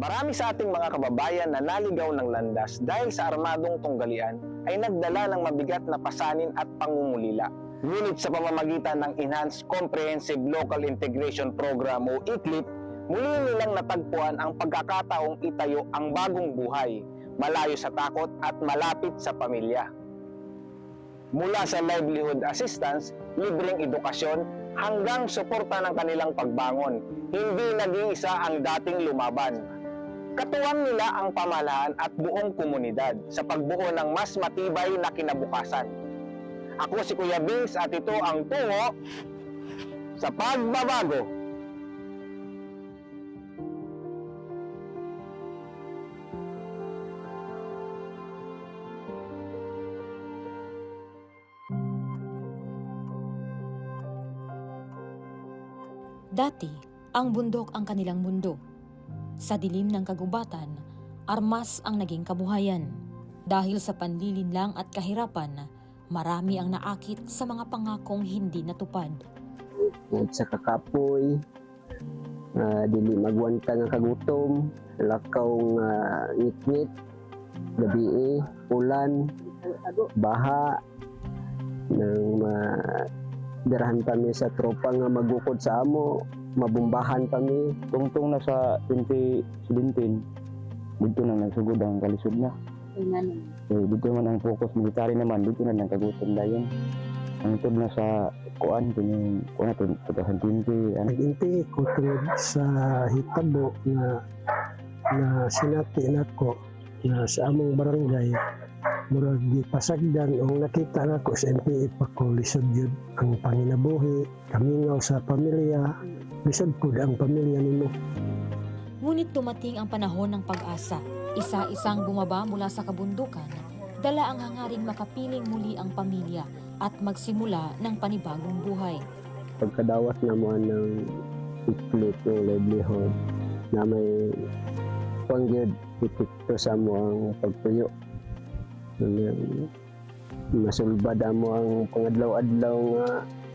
Marami sa ating mga kababayan na naligaw ng landas dahil sa armadong tunggalian ay nagdala ng mabigat na pasanin at pangungulila. Ngunit sa pamamagitan ng Enhanced Comprehensive Local Integration Program o ICLIP, muli nilang natagpuan ang pagkakataong itayo ang bagong buhay, malayo sa takot at malapit sa pamilya. Mula sa livelihood assistance, libreng edukasyon, hanggang suporta ng kanilang pagbangon, hindi nag-iisa ang dating lumaban. Katuwang nila ang pamahalaan at buong komunidad sa pagbuo ng mas matibay na kinabukasan. Ako si Kuya Bings at ito ang tungo sa pagbabago. Dati, ang bundok ang kanilang mundo. Sa dilim ng kagubatan, armas ang naging kabuhayan. Dahil sa panlilinlang at kahirapan, marami ang naakit sa mga pangakong hindi natupad. At sa kakapoy, ah, dili magwanta nga kagutom, lakaw nga ngit-ngit, gabi eh, ulan, baha, nang madirahan kami sa tropa nga magukod sa amo, mabumbahan kami. Tungtong na sa 2017, dito na nagsugod ang kalisod na. So, dito man ang focus military naman, dito na nagkagutom dayon. Ang itod na sa kuan, kini kuan na to, 2020, ano, Naginti ko sa hitabo na na sinati nako na sa among barangay murag gipasagdan o nakita nako sa NPA pa ko lisod yun ang panginabuhi kamingaw sa pamilya lisod po ang pamilya nimo Ngunit dumating ang panahon ng pag-asa. Isa-isang bumaba mula sa kabundukan, dala ang hangaring makapiling muli ang pamilya at magsimula ng panibagong buhay. Pagkadawas na mo ng split yung livelihood na may pangyod epekto sa mo ang pagpuyo. Na masulbad mo ang pangadlaw-adlaw nga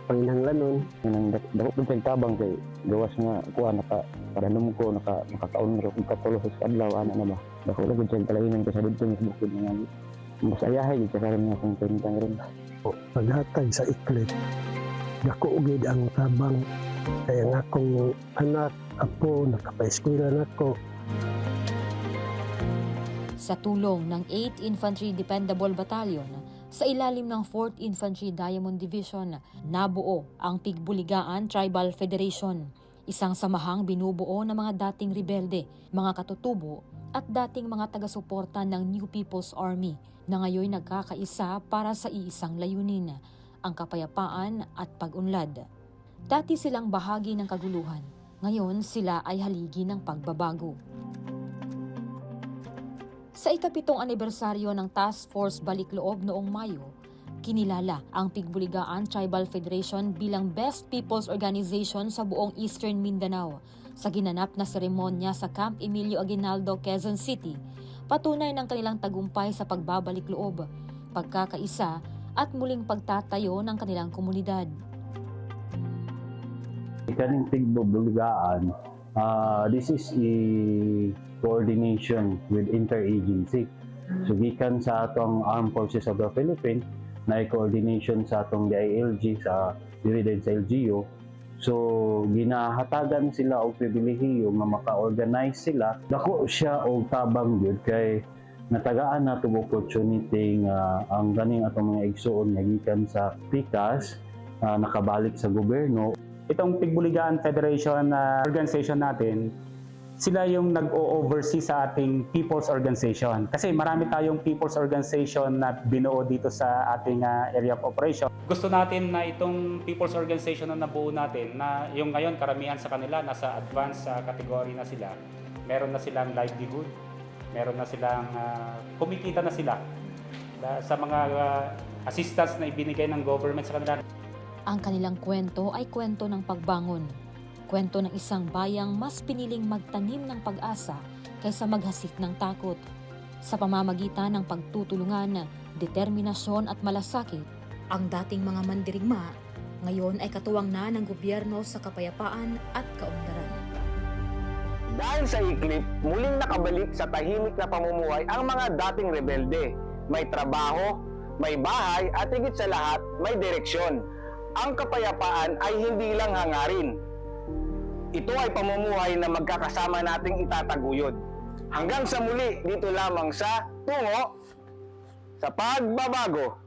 panginhanglanon. nang dako pun sa tabang kay gawas nga kuan naka paranom ko naka makakaon ro kung katulo sa adlaw ana na ba. Dako lang gud kalahinan ko sa dito sa bukid nga mas ayahay gid karon nga kung tentang ron. paghatag sa iklit dako ugid ang tabang kaya ang akong anak apo nakapaeskwela nako Sa tulong ng 8th Infantry Dependable Battalion, sa ilalim ng 4th Infantry Diamond Division, nabuo ang Pigbuligaan Tribal Federation, isang samahang binubuo ng mga dating rebelde, mga katutubo at dating mga taga-suporta ng New People's Army na ngayon nagkakaisa para sa iisang layunin, ang kapayapaan at pag-unlad. Dati silang bahagi ng kaguluhan, ngayon sila ay haligi ng pagbabago. Sa ikapitong anibersaryo ng Task Force Balikloob noong Mayo, kinilala ang Pigbuligaan Tribal Federation bilang Best People's Organization sa buong Eastern Mindanao sa ginanap na seremonya sa Camp Emilio Aguinaldo, Quezon City, patunay ng kanilang tagumpay sa pagbabalik loob, pagkakaisa at muling pagtatayo ng kanilang komunidad. Kaning tigbubuligaan, uh, this is a coordination with interagency. So gikan sa atong Armed Forces of the Philippines, na coordination sa atong DILG sa dili din sa LGU. So ginahatagan sila og pribilehiyo nga maka-organize sila. Dako siya og tabang gyud kay natagaan nato og opportunity nga ang ganing atong mga igsuon nga gikan sa PICAS ah, nakabalik sa gobyerno itong Pigbuligaan Federation na organization natin, sila yung nag-o-oversee sa ating people's organization. Kasi marami tayong people's organization na binuo dito sa ating ah, area of operation. Gusto natin na itong people's organization na nabuo natin, na yung ngayon karamihan sa kanila nasa advanced ah, category na sila. Meron na silang livelihood, meron na silang ah, kumikita na sila sa mga ah, assistance na ibinigay ng government sa kanila. Ang kanilang kwento ay kwento ng pagbangon. Kwento ng isang bayang mas piniling magtanim ng pag-asa kaysa maghasik ng takot. Sa pamamagitan ng pagtutulungan, determinasyon at malasakit, ang dating mga mandirigma ngayon ay katuwang na ng gobyerno sa kapayapaan at kaunlaran. Dahil sa iklip, muling nakabalik sa tahimik na pamumuhay ang mga dating rebelde. May trabaho, may bahay at higit sa lahat, may direksyon. Ang kapayapaan ay hindi lang hangarin. Ito ay pamumuhay na magkakasama nating itataguyod. Hanggang sa muli, dito lamang sa Tungo sa Pagbabago.